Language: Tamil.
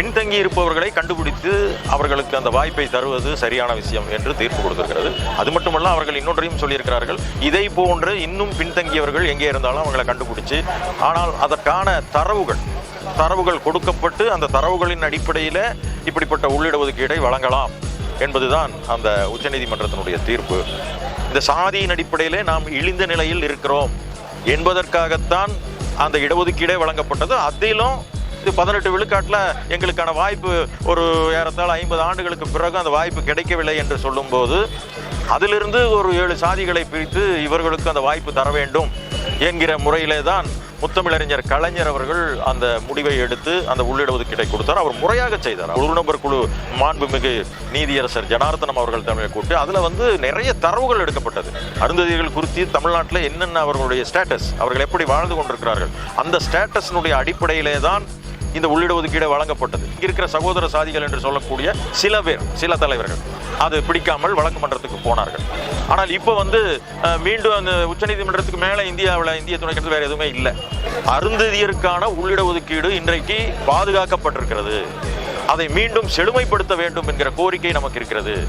பின்தங்கி இருப்பவர்களை கண்டுபிடித்து அவர்களுக்கு அந்த வாய்ப்பை தருவது சரியான விஷயம் என்று தீர்ப்பு கொடுத்திருக்கிறது. அது மட்டுமல்ல அவர்கள் இன்னொன்றையும் சொல்லியிருக்கிறார்கள். இதை போன்று இன்னும் பின்தங்கியவர்கள் எங்கே இருந்தாலும் அவங்களை கண்டுபிடிச்சு ஆனால் அதற்கான தரவுகள் தரவுகள் கொடுக்கப்பட்டு அந்த தரவுகளின் அடிப்படையில் இப்படிப்பட்ட உள்ளிடஒதுக்கீடை வழங்கலாம் என்பதுதான் அந்த உச்சநீதிமன்றத்தினுடைய தீர்ப்பு. இந்த சாதியின் அடிப்படையிலே நாம் இழிந்த நிலையில் இருக்கிறோம் என்பதற்காகத்தான் அந்த இடஒதுக்கீடே வழங்கப்பட்டது. அதிலும் பதினெட்டு விழுக்காட்டில் எங்களுக்கான வாய்ப்பு ஒரு ஏறத்தாழ ஐம்பது ஆண்டுகளுக்கு பிறகு அந்த வாய்ப்பு கிடைக்கவில்லை என்று சொல்லும்போது அதிலிருந்து ஒரு ஏழு சாதிகளை பிரித்து இவர்களுக்கு அந்த வாய்ப்பு தர வேண்டும் என்கிற முறையிலே தான் முத்தமிழறிஞர் கலைஞர் அவர்கள் அந்த முடிவை எடுத்து அந்த உள்ளிடஒதுக்கீட்டை கொடுத்தார். அவர் முறையாக செய்தார். ஒரு நபர் குழு மாண்புமிகு நீதியரசர் ஜனார்த்தனம் அவர்கள் தமிழை கூட்டு அதில் வந்து நிறைய தரவுகள் எடுக்கப்பட்டது. அருந்ததிகள் குறித்து தமிழ்நாட்டில் என்னென்ன அவர்களுடைய ஸ்டேட்டஸ் அவர்கள் எப்படி வாழ்ந்து கொண்டிருக்கிறார்கள் அந்த ஸ்டேட்டஸினுடைய அடிப்படையிலே தான் இந்த உள்ளிட ஒதுக்கீடு வழங்கப்பட்டது. இங்க இருக்கிற சகோதர சாதிகள் என்று சொல்லக்கூடிய சில பேர் சில தலைவர்கள் அது பிடிக்காமல் வழக்கு மன்றத்துக்கு போனார்கள். ஆனால் இப்போ வந்து மீண்டும் அந்த உச்சநீதிமன்றத்துக்கு மேலே இந்தியாவில் இந்திய துணைக்கிறது வேற எதுவுமே இல்லை. அருந்ததியருக்கான உள்ளிடஒதுக்கீடு இன்றைக்கு பாதுகாக்கப்பட்டிருக்கிறது. அதை மீண்டும் செழுமைப்படுத்த வேண்டும் என்கிற கோரிக்கை நமக்கு இருக்கிறது.